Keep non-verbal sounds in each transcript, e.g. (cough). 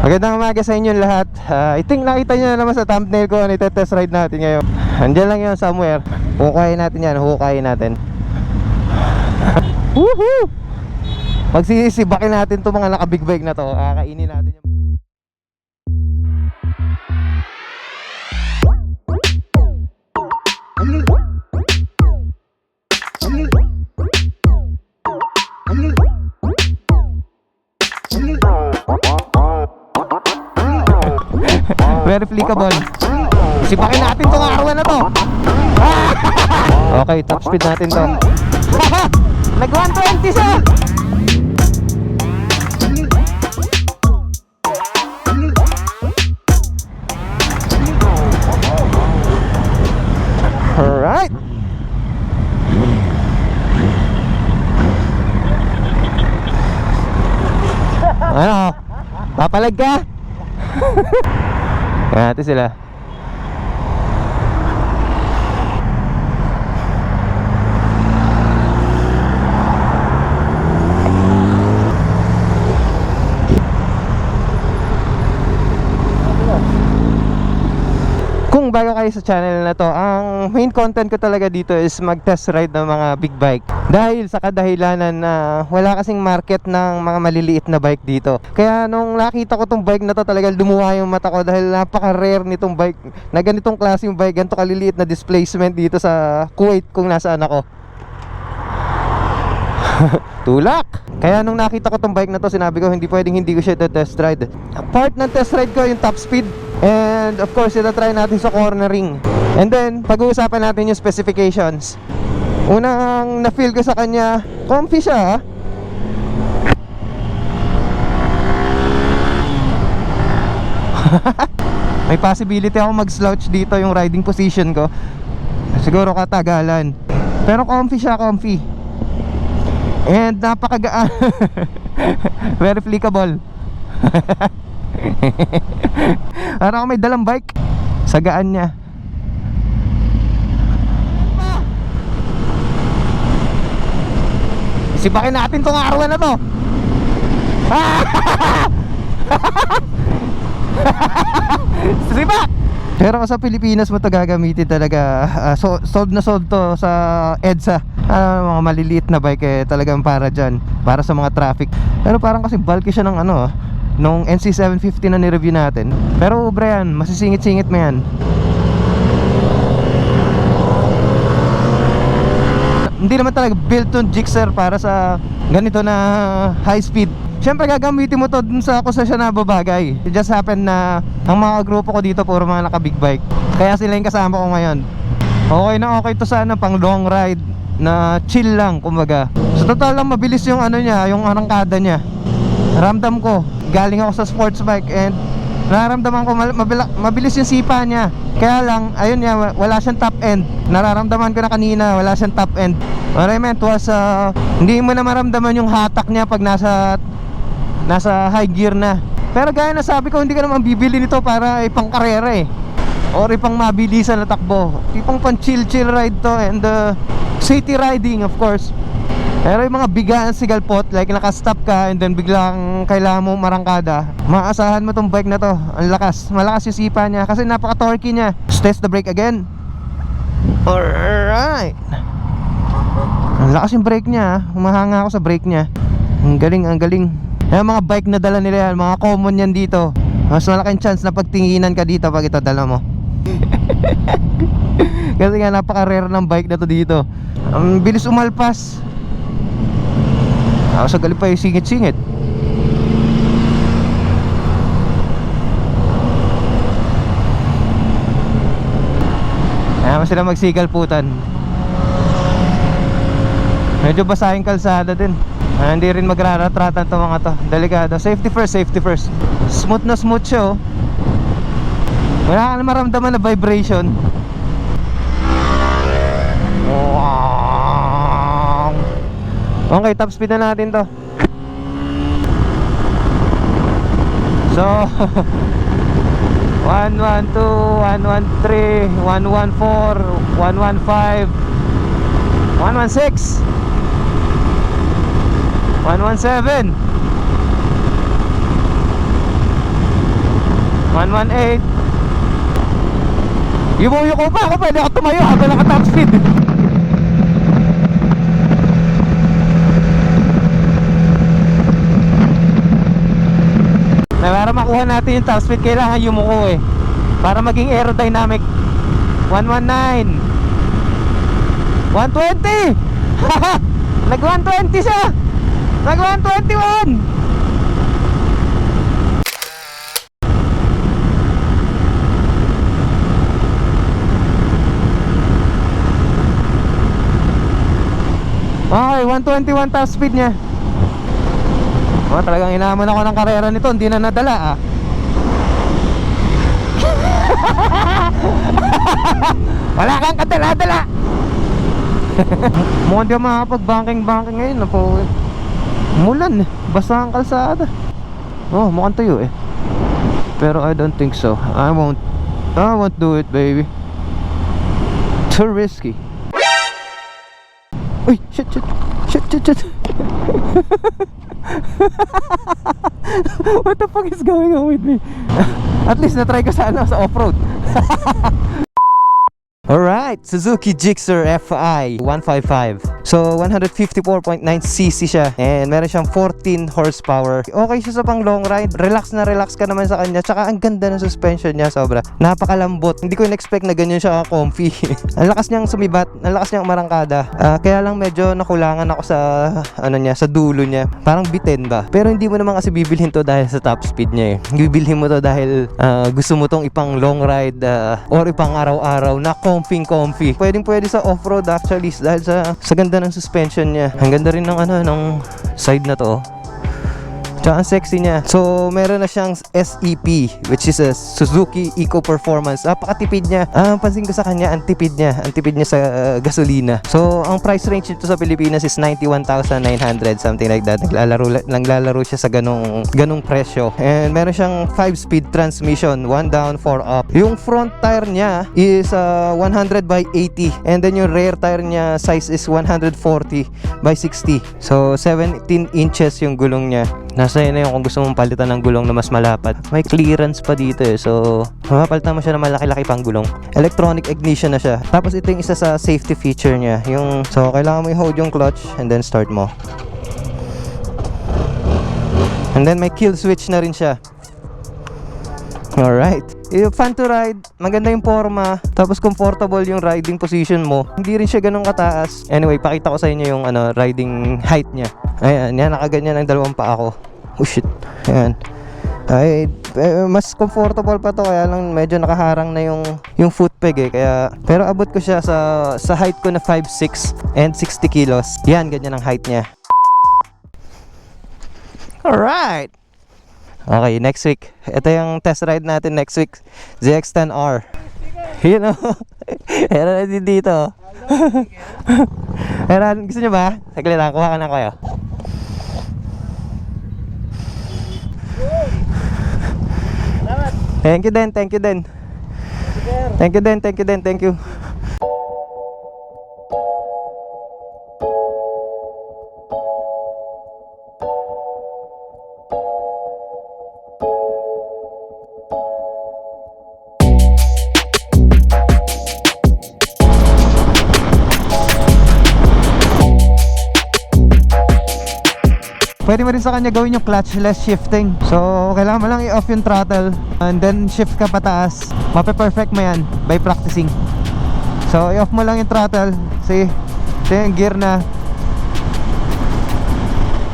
Magandang umaga sa inyo lahat. Ah, I think nakita nyo na naman sa thumbnail ko na test ride natin ngayon. Andiyan lang yun somewhere. Hukayin natin yan, hukayin natin. Woohoo! Magsisibakin natin itong mga naka-big bike na to. Kakainin natin yung... Very applicable. Sipakin natin tong arawan na to. (laughs) okay, top speed natin to. (laughs) Nag 120 siya. Alright. Ano? Papalag ka? (laughs) Kaya natin sila. Kung bago kayo sa channel na to, ang main content ko talaga dito is mag-test ride ng mga big bike. Dahil sa kadahilanan na wala kasing market ng mga maliliit na bike dito. Kaya nung nakita ko tong bike na to talaga lumuha yung mata ko dahil napaka-rare nitong bike na ganitong klaseng bike, ganito kaliliit na displacement dito sa Kuwait kung nasaan ako. (laughs) Tulak! Kaya nung nakita ko tong bike na to, sinabi ko hindi pwedeng hindi ko siya test ride. Part ng test ride ko yung top speed. And of course, try natin sa cornering. And then, pag-uusapan natin yung specifications. Unang na-feel ko sa kanya, comfy siya ah. (laughs) May possibility ako mag-slouch dito yung riding position ko. Siguro katagalan. Pero comfy siya, comfy. And napakagaan. (laughs) Very flickable. (laughs) Parang ako may dalang bike. Sa gaan niya. Sipakin natin tong arawan na to. (laughs) Sipak! Pero sa Pilipinas mo to gagamitin talaga ah, so, Solve na solve to sa EDSA Ah, Mga maliliit na bike eh Talagang para dyan Para sa mga traffic. Pero parang kasi bulky siya ng ano ah, Nung NC750 na nireview natin. Pero Brian, masisingit-singit mo yan. Hindi naman talaga built on Gixxer para sa ganito na high speed. Siyempre gagamitin mo to dun sa kusasya na babagay. It just happened na ang mga grupo ko dito puro mga naka big bike. Kaya sila yung kasama ko ngayon. Okay na okay to sa ano, pang long ride na chill lang kumbaga. Sa totoo lang mabilis yung ano niya, yung arangkada niya. Ramdam ko, galing ako sa sports bike and Nararamdaman ko mabilis yung sipa niya. Kaya lang, ayun niya, wa- wala siyang top end. Nararamdaman ko na kanina, wala siyang top end. What I meant was, uh, hindi mo na maramdaman yung hatak niya pag nasa nasa high gear na. Pero gaya na sabi ko, hindi ka naman bibili nito para ipang karera eh. Or ipang mabilisan na takbo. Tipong pang chill chill ride to and uh, city riding of course. Pero yung mga bigaan sigalpot like nakastop ka and then biglang kailangan mo marangkada maasahan mo tong bike na to. Ang lakas. Malakas yung sipa niya kasi napaka torquey niya. Let's test the brake again. Alright. Ang lakas yung brake niya ah. humahanga ako sa brake niya. Ang galing ang galing. Yung mga bike na dala nila yan mga common yan dito. Mas malaking chance na pagtinginan ka dito pag ito dala mo (laughs) kasi nga napaka rare ng bike na to dito. Ang bilis umalpas. Ako sa galing pa yung singit-singit. Ayaw sila magsigalputan Medyo basahing kalsada din. Ah, Hindi rin magraratratan to mga to. Delikado. Safety first, safety first. Smooth na smooth siya oh. Wala ka na maramdaman na vibration. Okay, top speed na natin to. So 112, 113, 114, 115 116 117 118 Yumuyo ko pa ako pwede ako tumayo habang naka top speed na para makuha natin yung top speed kailangan yumuko eh. Para maging aerodynamic. 119 120 (laughs) nag 120 siya! Nag 121 Okay, 121 top speed niya. Oh, talagang inaman ako ng karera nito, hindi na nadala ah. (laughs) Wala kang kadala-dala. (laughs) Mukhang di makakapag-banking-banking ngayon na po. Mulan, eh. basta ang kalsada. Oh, mukhang tuyo eh. Pero I don't think so. I won't. I won't do it, baby. Too risky. Uy, shit, shit. Shit, shit, shit. (laughs) What the fuck is going on with me? At least na-try ko sa ano, sa off-road. (laughs) Alright, Suzuki Gixxer FI 155 So, 154.9cc siya. And meron siyang 14 horsepower. Okay siya sa pang long ride. Relax na relax ka naman sa kanya. Tsaka ang ganda ng suspension niya. Sobra. Napakalambot. Hindi ko in-expect na ganyan siya comfy (laughs) Ang lakas niyang sumibat. Ang lakas niyang marangkada. Ah, Kaya lang medyo nakulangan ako sa Ano niya, sa dulo niya. Parang biten ba? Pero hindi mo naman kasi bibilhin to dahil sa top speed niya eh. Bibilhin mo to dahil ah, Gusto mo tong ipang long ride ah, Or ipang araw-araw na comfy comfy Pwedeng pwede sa off-road actually Dahil sa, sa ganda ng suspension niya Ang ganda rin ng ano ng side na to oh. Tsaka ang sexy niya. So, meron na siyang SEP, which is a Suzuki Eco Performance. Napakatipid niya. Ah, pansin ko sa kanya, ang tipid niya. Ang tipid niya sa uh, gasolina. So, ang price range nito sa Pilipinas is 91,900, something like that. Naglalaro, naglalaro siya sa ganong, ganong presyo. And meron siyang 5-speed transmission, 1 down, 4 up. Yung front tire niya is uh, 100 by 80. And then yung rear tire niya size is 140 by 60. So, 17 inches yung gulong niya. Nasa yun na yung kung gusto mong palitan ng gulong na mas malapat. May clearance pa dito eh. So, mapapalitan mo siya ng malaki-laki pang gulong. Electronic ignition na siya. Tapos ito yung isa sa safety feature niya. Yung, so, kailangan mo i-hold yung clutch and then start mo. And then may kill switch na rin siya. Alright. Fun to ride, maganda yung forma, tapos comfortable yung riding position mo. Hindi rin siya ganun kataas. Anyway, pakita ko sa inyo yung ano, riding height niya. Ayan, yan, nakaganyan ang dalawang paa ko. Oh shit. Ayan. Ay, eh, mas comfortable pa to kaya lang medyo nakaharang na yung yung foot peg eh kaya pero abot ko siya sa sa height ko na 5'6 and 60 kilos. Yan ganyan ang height niya. Alright. Okay, next week. Ito yung test ride natin next week. ZX-10R. You know? (laughs) Meron dito. (laughs) Meron, gusto nyo ba? Saglit lang, kuha ka na kayo. Thank you din, thank you din. Thank you din, thank you din, thank you. Rin sa kanya gawin yung clutchless shifting. So, kailangan mo lang i-off yung throttle and then shift ka pataas. Mape-perfect mo yan by practicing. So, i-off mo lang yung throttle. See? Ito yung gear na.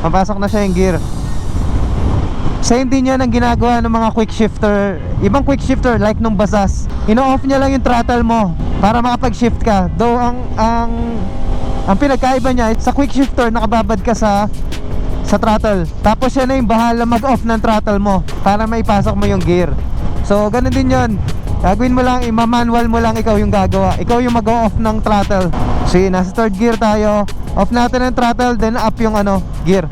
Mapasok na siya yung gear. Same din yan ang ginagawa ng mga quick shifter. Ibang quick shifter like nung Basas. Ino-off niya lang yung throttle mo para makapag-shift ka. Though ang ang ang pinagkaiba niya sa quick shifter nakababad ka sa sa throttle. Tapos siya na yung bahala mag-off ng throttle mo para maipasok mo yung gear. So, ganun din yon. Gagawin mo lang, ima-manual mo lang ikaw yung gagawa. Ikaw yung mag-off ng throttle. Sige, nasa third gear tayo. Off natin ang throttle, then up yung ano, gear.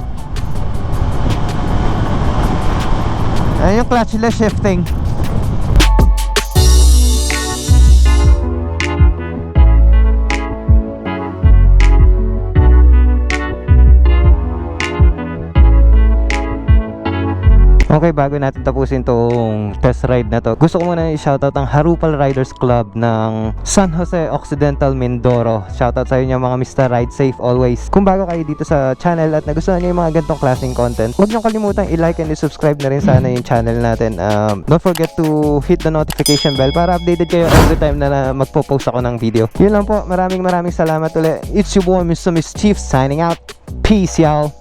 Ayan yung clutchless shifting. Okay, bago natin tapusin tong test ride na to, gusto ko muna i-shoutout ang Harupal Riders Club ng San Jose Occidental Mindoro. Shoutout sa inyo mga Mr. Ride Safe always. Kung bago kayo dito sa channel at nagustuhan niyo yung mga ganitong klaseng content, huwag niyo kalimutan i-like and i-subscribe na rin sana yung channel natin. Um, don't forget to hit the notification bell para updated kayo every time na, na magpo-post ako ng video. Yun lang po. Maraming maraming salamat ulit. It's your boy Mr. Mischief signing out. Peace y'all.